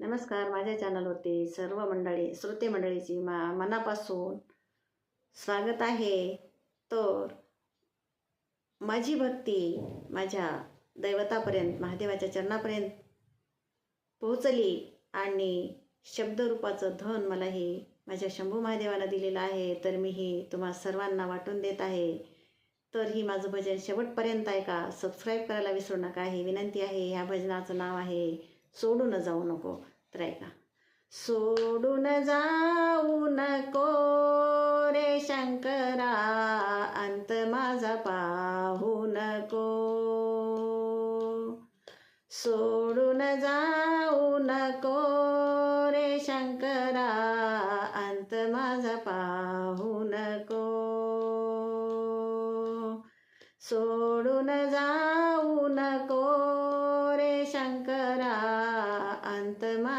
नमस्कार माझ्या चॅनलवरती सर्व मंडळी श्रोते मंडळीची मा मनापासून स्वागत आहे. तर माझी भक्ती माझ्या दैवतापर्यंत महादेवाच्या चरणापर्यंत पोहोचली आणि शब्दरूपाचं धन मला हे माझ्या शंभू महादेवाला दिलेलं आहे. तर मी हे तुम्हा सर्वांना वाटून देत आहे. तर ही माझं भजन शेवटपर्यंत आहे का? सबस्क्राईब करायला विसरू नका. ही विनंती आहे. ह्या भजनाचं नाव आहे सोडून जाऊ नको तर ऐका सोडून जाऊ नको रे शंकरा अंत माझा पाहू नको. सोडून जाऊ नको रे शंकरा अंत माझा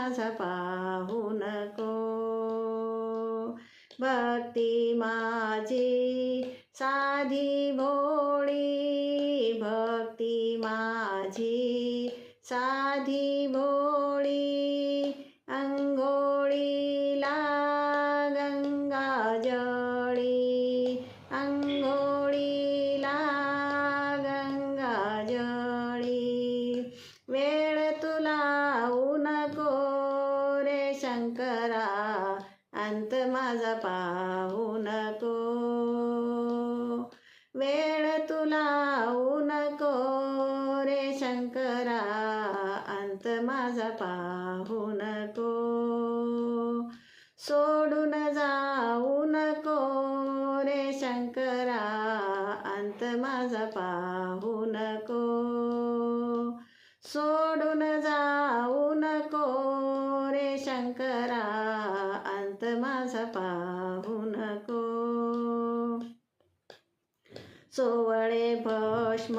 माझा पाहू नको. भक्ती माझी साधी भोळी. भक्ती माझी साधी भोळी. शंकरा अंत माझा पाहू नको वेळ तुला नको रे शंकरा अंत माझा पाहू नको सोडून जाऊ नको रे शंकरा अंत माझा पाहू नको. सोडून जाऊ नको रे शंकरा अंत माझा पाहू नको. सोवळे भस्म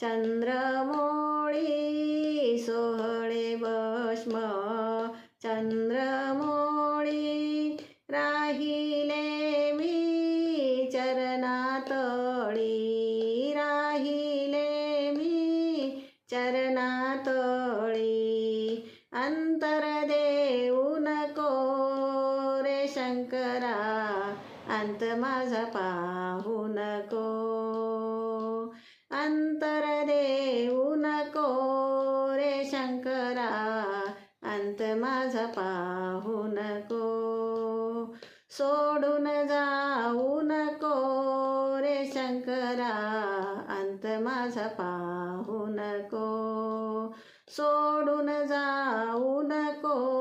चंद्रमोळी. सोहळे भस्म चंद्रमोळी. राहिले मी चरणातळी. राहिले मी चरणातळी. अंतर करा. अंत माझा पाहू नको. अंतर देऊ नको रे शंकरा. अंत माझा पाहू नको. सोडून जाऊ नको रे शंकरा. अंत माझा पाहू नको. सोडून जाऊ नको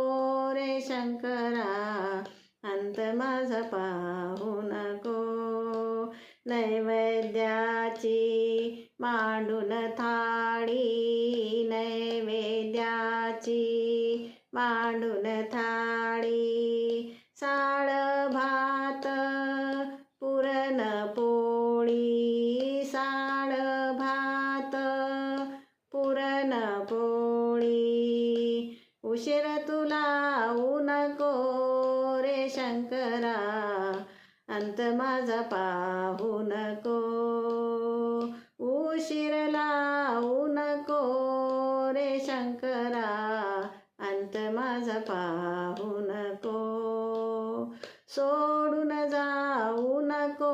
रे शंकरा. माझा पाहू नको. नैवेद्याची मांडून थाळी नैवेद्याची मांडून थाळी साळ भात पुरण पोळी साळ भात पुरण पोळी. उशीर तुला नको. रे शंकरा अंत माझा पाहू नको. उशीर लावू नको रे शंकरा अंत माझा पाहू नको. सोडून जाऊ नको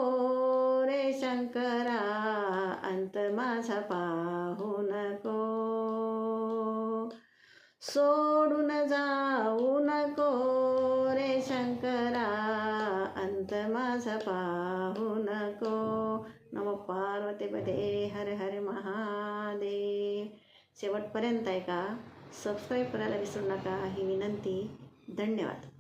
रे शंकरा अंत माझा पाहू नको. सोडून जाऊ नको अंत माझा पाहू नको नमो पार्वतीपदे हर हर महादेव. शेवटपर्यंत आहे का सबस्क्राईब करायला विसरू नका ही विनंती. धन्यवाद.